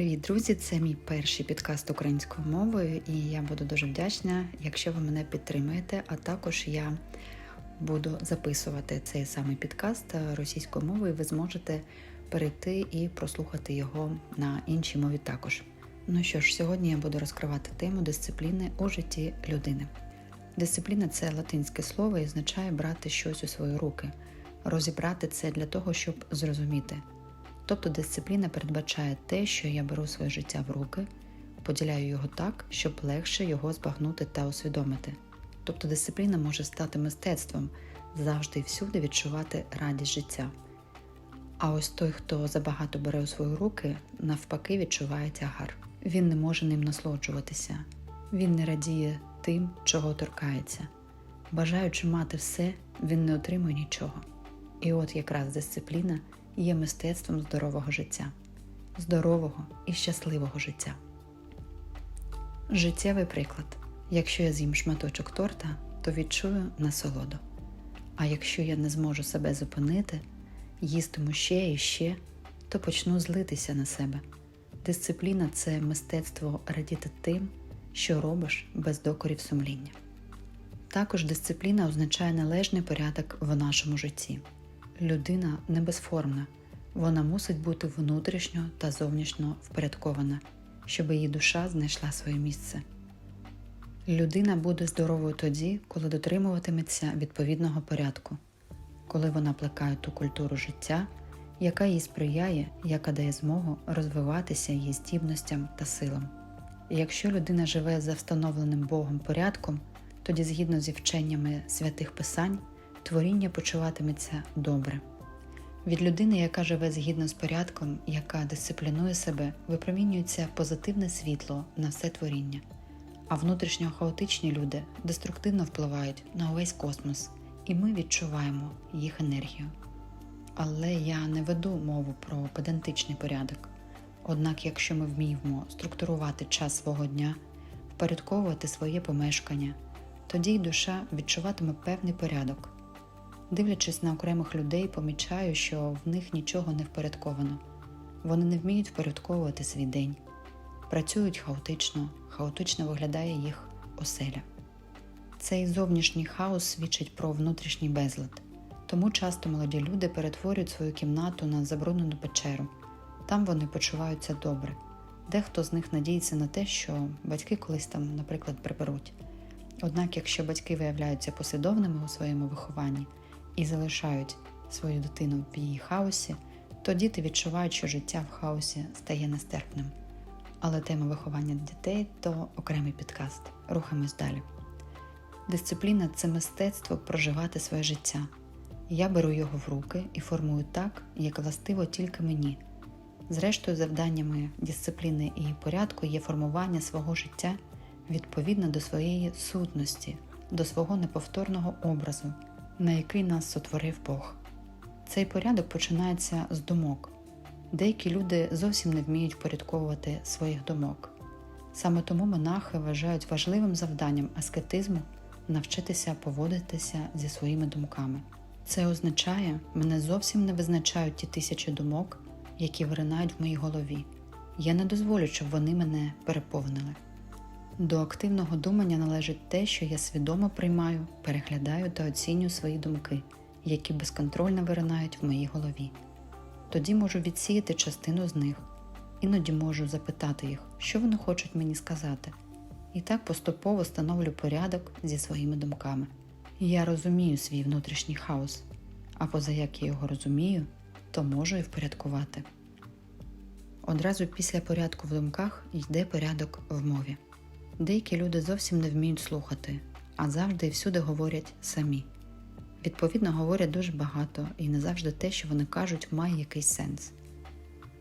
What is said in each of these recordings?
Привіт, друзі! Це мій перший підкаст українською мовою, і я буду дуже вдячна, якщо ви мене підтримаєте. А також я буду записувати цей самий підкаст російською мовою. Ви зможете перейти і прослухати його на іншій мові також. Ну що ж, сьогодні я буду розкривати тему дисципліни у житті людини. Дисципліна це латинське слово і означає брати щось у свої руки, розібрати це для того, щоб зрозуміти. Тобто дисципліна передбачає те, що я беру своє життя в руки, поділяю його так, щоб легше його збагнути та усвідомити. Тобто дисципліна може стати мистецтвом, завжди і всюди відчувати радість життя. А ось той, хто забагато бере у свої руки, навпаки відчуває тягар. Він не може ним насолоджуватися, він не радіє тим, чого торкається. Бажаючи мати все, він не отримує нічого. І от якраз дисципліна є мистецтвом здорового життя, здорового і щасливого життя. Життєвий приклад. Якщо я з'їм шматочок торта, то відчую насолоду. А якщо я не зможу себе зупинити, їстиму ще і ще, то почну злитися на себе. Дисципліна це мистецтво радіти тим, що робиш без докорів сумління. Також дисципліна означає належний порядок в нашому житті. Людина не безформна, вона мусить бути внутрішньо та зовнішньо впорядкована, щоб її душа знайшла своє місце. Людина буде здоровою тоді, коли дотримуватиметься відповідного порядку, коли вона плекає ту культуру життя, яка їй сприяє, яка дає змогу розвиватися її здібностям та силам. І якщо людина живе за встановленим Богом порядком, тоді, згідно зі вченнями святих писань, творіння почуватиметься добре. Від людини, яка живе згідно з порядком, яка дисциплінує себе, випромінюється позитивне світло на все творіння, а внутрішньо хаотичні люди деструктивно впливають на увесь космос, і ми відчуваємо їх енергію. Але я не веду мову про педантичний порядок. Однак, якщо ми вміємо структурувати час свого дня, впорядковувати своє помешкання, тоді й душа відчуватиме певний порядок. Дивлячись на окремих людей, помічаю, що в них нічого не впорядковано. Вони не вміють впорядковувати свій день, працюють хаотично, хаотично виглядає їх оселя. Цей зовнішній хаос свідчить про внутрішній безлад, тому часто молоді люди перетворюють свою кімнату на забруднену печеру. Там вони почуваються добре. Дехто з них надіється на те, що батьки колись там, наприклад, приберуть. Однак, якщо батьки виявляються послідовними у своєму вихованні, і залишають свою дитину в її хаосі, то діти відчувають, що життя в хаосі стає нестерпним. Але тема виховання дітей то окремий підкаст. Рухаємось далі. Дисципліна це мистецтво проживати своє життя. Я беру його в руки і формую так, як властиво тільки мені. Зрештою, завданнями дисципліни і порядку є формування свого життя відповідно до своєї сутності, до свого неповторного образу на який нас сотворив Бог. Цей порядок починається з думок. Деякі люди зовсім не вміють впорядковувати своїх думок. Саме тому монахи вважають важливим завданням аскетизму навчитися поводитися зі своїми думками. Це означає, мене зовсім не визначають ті тисячі думок, які виринають в моїй голові. Я не дозволю, щоб вони мене переповнили. До активного думання належить те, що я свідомо приймаю, переглядаю та оцінюю свої думки, які безконтрольно виринають в моїй голові. Тоді можу відсіяти частину з них, іноді можу запитати їх, що вони хочуть мені сказати, і так поступово становлю порядок зі своїми думками. Я розумію свій внутрішній хаос, а поза як я його розумію, то можу і впорядкувати. Одразу після порядку в думках йде порядок в мові. Деякі люди зовсім не вміють слухати, а завжди і всюди говорять самі. Відповідно, говорять дуже багато і не завжди те, що вони кажуть, має якийсь сенс.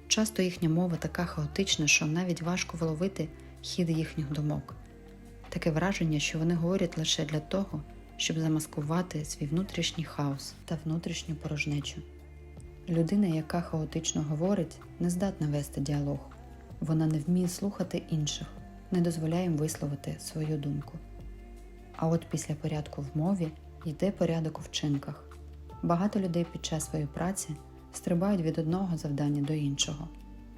Часто їхня мова така хаотична, що навіть важко вловити хід їхніх думок. Таке враження, що вони говорять лише для того, щоб замаскувати свій внутрішній хаос та внутрішню порожнечу. Людина, яка хаотично говорить, не здатна вести діалог, вона не вміє слухати інших не дозволяє їм висловити свою думку. А от після порядку в мові йде порядок у вчинках. Багато людей під час своєї праці стрибають від одного завдання до іншого.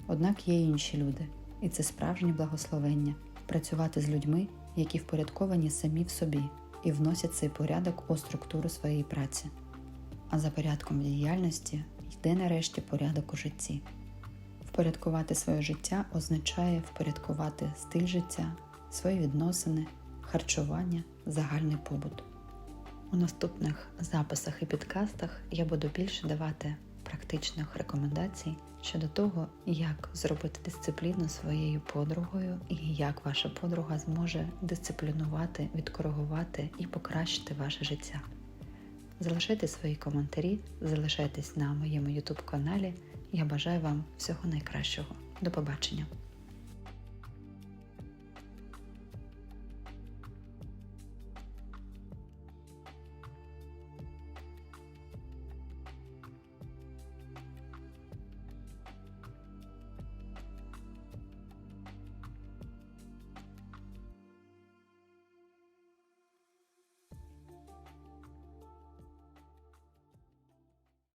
Однак є інші люди, і це справжнє благословення працювати з людьми, які впорядковані самі в собі і вносять цей порядок у структуру своєї праці. А за порядком діяльності йде нарешті порядок у житті. Впорядкувати своє життя означає впорядкувати стиль життя, свої відносини, харчування, загальний побут. У наступних записах і підкастах я буду більше давати практичних рекомендацій щодо того, як зробити дисципліну своєю подругою і як ваша подруга зможе дисциплінувати, відкоригувати і покращити ваше життя. Залишайте свої коментарі, залишайтесь на моєму YouTube каналі. Я бажаю вам всього найкращого. До побачення!